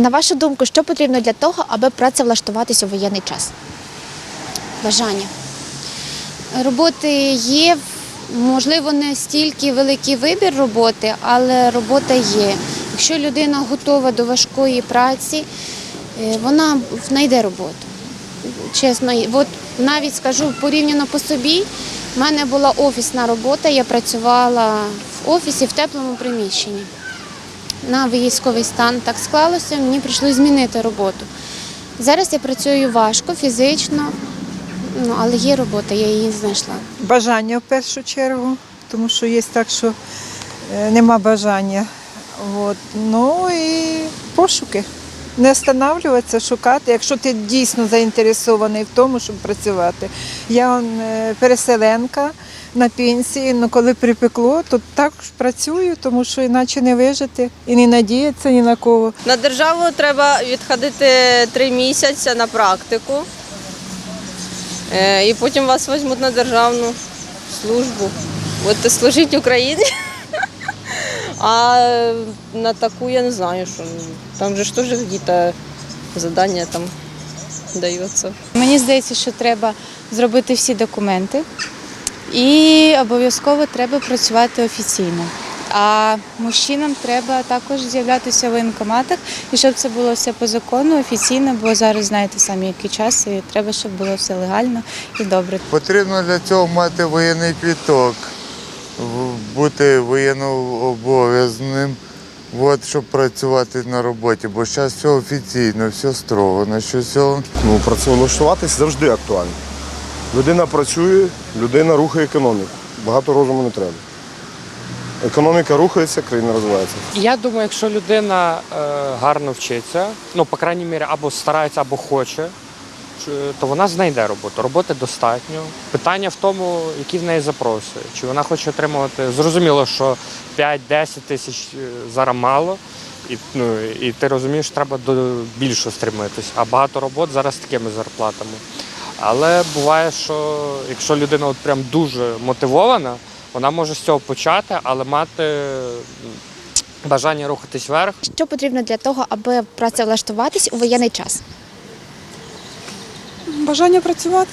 На вашу думку, що потрібно для того, аби працевлаштуватись у воєнний час? бажання. Роботи є, можливо, не стільки великий вибір роботи, але робота є. Якщо людина готова до важкої праці, е, вона знайде роботу. Чесно, от навіть скажу порівняно по собі, в мене була офісна робота, я працювала в офісі в теплому приміщенні. На військовий стан так склалося, мені прийшлося змінити роботу. Зараз я працюю важко, фізично, ну, але є робота, я її знайшла. Бажання в першу чергу, тому що є так, що е, нема бажання. От. Ну і пошуки. Не останавливатися, шукати, якщо ти дійсно заінтересований в тому, щоб працювати. Я е, переселенка на пенсії, але коли припекло, то також працюю, тому що іначе не вижити і не надіятися ні на кого. На державу треба відходити три місяці на практику. Е, І потім вас візьмуть на державну службу. Будете служити Україні. А на таку я не знаю, що там же ж теж якісь завдання там даються. Мені здається, що треба зробити всі документи і обов'язково треба працювати офіційно. А мужчинам треба також з'являтися в воєнкоматах, і щоб це було все по закону, офіційно, бо зараз знаєте самі, який час, і треба, щоб було все легально і добре. Потрібно для цього мати воєнний квіток, бути воєннообов'язним, от, щоб працювати на роботі, бо зараз все офіційно, все строго, на що все Ну, працевлаштуватись завжди актуально. Людина працює, людина рухає економіку. Багато розуму не треба. Економіка рухається, країна розвивається. Я думаю, якщо людина е, гарно вчиться, ну, по крайній мірі, або старається, або хоче, то вона знайде роботу. Роботи достатньо. Питання в тому, які в неї запроси. Чи вона хоче отримувати. Зрозуміло, що 5-10 тисяч е, зараз мало. І, ну, і ти розумієш, треба до більшого стремитись. А багато робот зараз з такими зарплатами. Але буває, що якщо людина от прям дуже мотивована, вона може з цього почати, але мати бажання рухатись вверх. Що потрібно для того, аби працевлаштуватись у воєнний час? Бажання працювати.